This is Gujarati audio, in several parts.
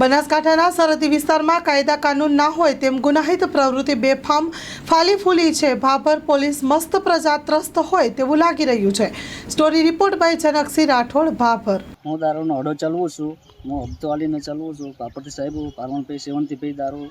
બનાસકાંઠાના સરહદી વિસ્તારમાં કાયદા કાનૂન ના હોય તેમ ગુનાહિત પ્રવૃત્તિ બેફામ ફાલી ફૂલી છે. ભાભર પોલીસ મસ્ત પ્રજા ત્રસ્ત હોય તેવું લાગી રહ્યું છે. Story report by Janaksinh Rathod, Bhabhar. હું દારૂનો અડો ચલાવું છું. હું હપ્તો આલીને ચલાવું છું. પાપડથી સાહેબ પારવણભાઈ સેવંતીભાઈ દારૂ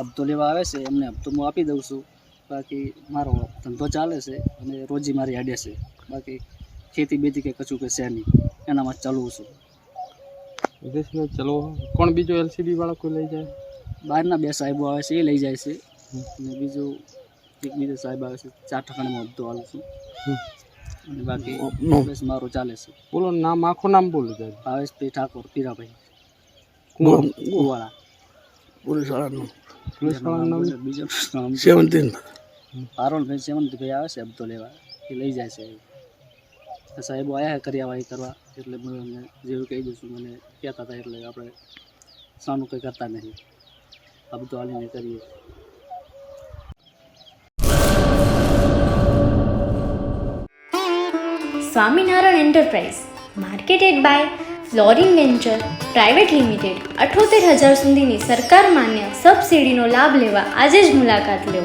હપ્તો લેવા આવે છે. એમને હપ્તો હું આપી દઉં છું. બાકી મારો ધંધો ચાલે છે અને રોજી મારી આડે છે. બાકી ખેતી બેતી કે કશું કે છે નહીં. એનામાં ચલાવું છું. વિદેશમાં ચલો કોણ બીજો એલસીડી વાળો કોઈ લઈ જાય? બહારના બે સાહેબો આવે છે એ લઈ જાય છે. અને બીજું એક બીજો સાહેબ આવે છે ચાર ટકાનો હપ્તો આવે છું અને બાકી બસ મારું ચાલે છે. બોલો નામ આખું નામ બોલો જાય ભાવેશભાઈ ઠાકોર પીરાભાઈ. કોણ? કુવાળા પોલીસ વાળાનું પોલીસ વાળાનું નામ? બીજો નામ સેવન્ટીન પારોલભાઈ સેવંતભાઈ આવે છે હપ્તો લેવા. એ લઈ જાય છે. સાહેબો આવ્યા કર્યાવાહી કરવા, એટલે એમને જેવું કહી દઈશું, મને કહેતા હતા એટલે આપણે સાનું કંઈ કરતા નહીં. હપ્તો હાલીને કરીએ. Swaminarayan enterprise, marketed by Florin venture, private limited, અઠોતેર હજાર સુધીની સરકાર માન્ય સબસિડીનો લાભ લેવા આજે જ મુલાકાત લો.